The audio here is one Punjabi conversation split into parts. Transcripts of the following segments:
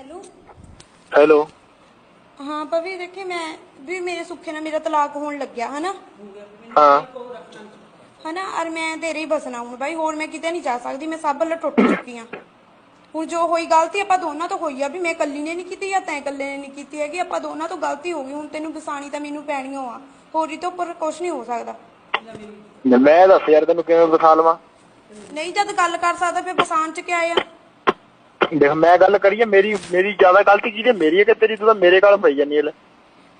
ਹੈਲੋ। ਹੈਲੋ। ਹਾਂ ਪਵੀ ਦੇਖੀ ਮੈਂ ਵੀ ਮੇਰੇ ਸੁੱਖੇ ਨਾਲ ਮੇਰਾ ਤਲਾਕ ਹੋਣ ਲੱਗਿਆ ਹਨਾ? ਹਾਂ। ਹਨਾ ਔਰ ਮੈਂ ਤੇਰੇ ਹੀ ਬਸਣਾ ਹੁਣ ਬਾਈ ਹੋਰ ਮੈਂ ਕਿਤੇ ਨਹੀਂ ਜਾ ਸਕਦੀ ਮੈਂ ਸਭ ਵੱਲੋਂ ਟੁੱਟ ਚੁੱਕੀ ਆ। ਹੁਣ ਜੋ ਹੋਈ ਗਲਤੀ ਆਪਾਂ ਦੋਨਾਂ ਤੋਂ ਹੋਈ ਆ ਵੀ ਮੈਂ ਇਕੱਲੀ ਨੇ ਨਹੀਂ ਕੀਤੀ ਜਾਂ ਤੈਂ ਇਕੱਲੇ ਨੇ ਨਹੀਂ ਕੀਤੀ ਹੈਗੀ ਆਪਾਂ ਦੋਨਾਂ ਤੋਂ ਗਲਤੀ ਹੋ ਗਈ ਹੁਣ ਤੈਨੂੰ ਵਸਾਣੀ ਤਾਂ ਮੈਨੂੰ ਪੈਣੀ ਓ ਆ ਹੋਰ ਇਹ ਤੋਂ ਉੱਪਰ ਕੁਝ ਨਹੀਂ ਹੋ ਸਕਦਾ। ਮੈਂ ਦੱਸ ਯਾਰ ਤੈਨੂੰ ਕਿਵੇਂ ਲਵਾਂ? ਨਹੀਂ ਜਦ ਗੱਲ ਕਰ ਸਕਦਾ ਫਿਰ ਵਸਾਣ ਚ ਕਿਆ ਆ? ਦੇਖ ਮੈਂ ਗੱਲ ਕਰੀਏ ਮੇਰੀ ਮੇਰੀ ਜ਼ਿਆਦਾ ਗਲਤੀ ਕਿਹਦੀ ਹੈ? ਮੇਰੀ ਹੈ ਕਿ ਤੇਰੀ ਤੂੰ ਤਾਂ ਮੇਰੇ ਗੱਲ ਪਈ ਜਾਨੀ ਹੈ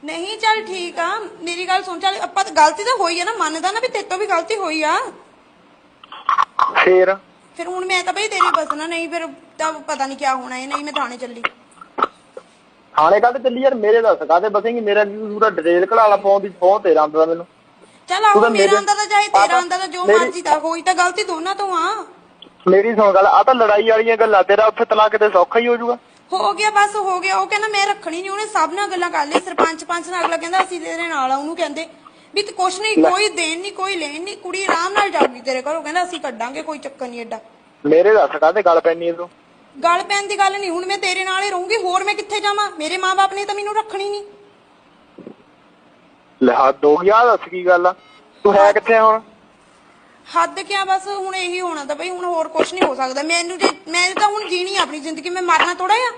ਨਹੀਂ ਚੱਲ ਠੀਕ ਆ। ਮੇਰੀ ਗੱਲ ਸੁਣ ਚੱਲ ਆਪਾਂ ਤਾਂ ਗਲਤੀ ਤਾਂ ਹੋਈ ਆ ਨਾ ਮੰਨਦਾ ਨਾ ਵੀ ਤੇਰੇ ਤੋਂ ਵੀ ਗਲਤੀ ਹੋਈ ਆ। ਫੇਰ? ਫਿਰ ਹੁਣ ਮੈਂ ਤਾਂ ਬਈ ਤੇਰੇ ਬਸਣਾ ਨਹੀਂ ਫਿਰ ਤਾਂ ਪਤਾ ਨਹੀਂ ਕਿਆ ਹੋਣਾ ਹੈ ਨਹੀਂ ਮੈਂ ਥਾਣੇ ਚੱਲੀ। ਥਾਣੇ ਕੱਢ ਚੱਲੀ ਯਾਰ? ਮੇਰੇ ਦੱਸ ਕਾਹਦੇ ਬਸੇਂਗੀ? ਮੇਰਾ ਕੀ ਪੂਰਾ ਡਿਟੇਲ ਘਲਾਲਾ ਪਾਉਣ ਦੀ ਫੋਨ ਤੇਰਾ ਆਉਂਦਾ ਮੈਨੂੰ। ਚੱਲ ਆਹੋ ਮੇਰਾ ਅੰਦਰ ਤਾਂ ਜਾਏ ਤੇਰਾ ਅੰਦਰ ਤਾਂ ਜੋ ਮੇਰੀ- ਮਰਜ਼ੀ ਤਾਂ ਹੋਈ ਤਾਂ ਗਲਤੀ ਦੋਨਾਂ ਤੋਂ ਆ। ਮੇਰੀ ਸੁਣ ਗੱਲ ਆ ਤਾਂ ਲੜਾਈ ਵਾਲੀਆਂ ਗੱਲਾਂ ਤੇਰਾ ਉੱਥੇ ਤਲਾਕ ਤੇ ਸੌਖਾ ਹੀ ਹੋ ਜਾਊਗਾ। ਹੋ ਗਿਆ ਬਸ ਹੋ ਗਿਆ ਉਹ ਕਹਿੰਦਾ ਮੈਂ ਰੱਖਣੀ ਨਹੀਂ ਉਹਨੇ ਸਭ ਨਾਲ ਗੱਲਾਂ ਕਰ ਲਈ ਸਰਪੰਚ ਪੰਚ ਨਾਲ ਅਗਲਾ ਕਹਿੰਦਾ ਅਸੀਂ ਤੇਰੇ ਨਾਲ ਆ ਉਹਨੂੰ ਕਹਿੰਦੇ ਵੀ ਤੇ ਕੁਛ ਨਹੀਂ ਕੋਈ ਦੇਣ ਨਹੀਂ ਕੋਈ ਲੈਣ ਨਹੀਂ ਕੁੜੀ ਆਰਾਮ ਨਾਲ ਜਾਊਗੀ ਤੇਰੇ ਘਰੋਂ ਕਹਿੰਦਾ ਅਸੀਂ ਕੱਢਾਂਗੇ ਕੋਈ ਚੱਕਰ ਨਹੀਂ ਐਡਾ। ਮੇਰੇ ਦੱਸ ਕਾਹਦੇ ਗੱਲ ਪੈਣੀ ਹੈ ਤੂੰ? ਗੱਲ ਪੈਣ ਦੀ ਗੱਲ ਨਹੀਂ ਹੁਣ ਮੈਂ ਤੇਰੇ ਨਾਲ ਹੀ ਰਹੂੰਗੀ ਹੋਰ ਮੈਂ ਕਿੱਥੇ ਜਾਵਾਂ? ਮੇਰੇ ਮਾਪੇ ਨੇ ਤਾਂ ਮੈਨੂੰ ਰੱਖਣੀ ਨਹੀਂ ਲੈ ਹੱਦ ਹੋ ਗਿਆ ਦੱਸ ਕੀ ਗੱਲ ਆ? ਤੂੰ ਹੈ ਕਿੱਥੇ ਆ ਹੁਣ? ਹੱਦ ਕਿਆ ਬਸ ਹੁਣ ਇਹੀ ਹੋਣਾ ਤਾਂ ਬਈ ਹੁਣ ਹੋਰ ਕੁਝ ਨਹੀਂ ਹੋ ਸਕਦਾ। ਮੈਨੂੰ ਜੇ ਮੈਂ ਤਾਂ ਹੁਣ ਜੀਣੀ ਆ ਆਪਣੀ ਜ਼ਿੰਦਗੀ, ਮੈਂ ਮਰਨਾ ਥੋੜਾ ਆ।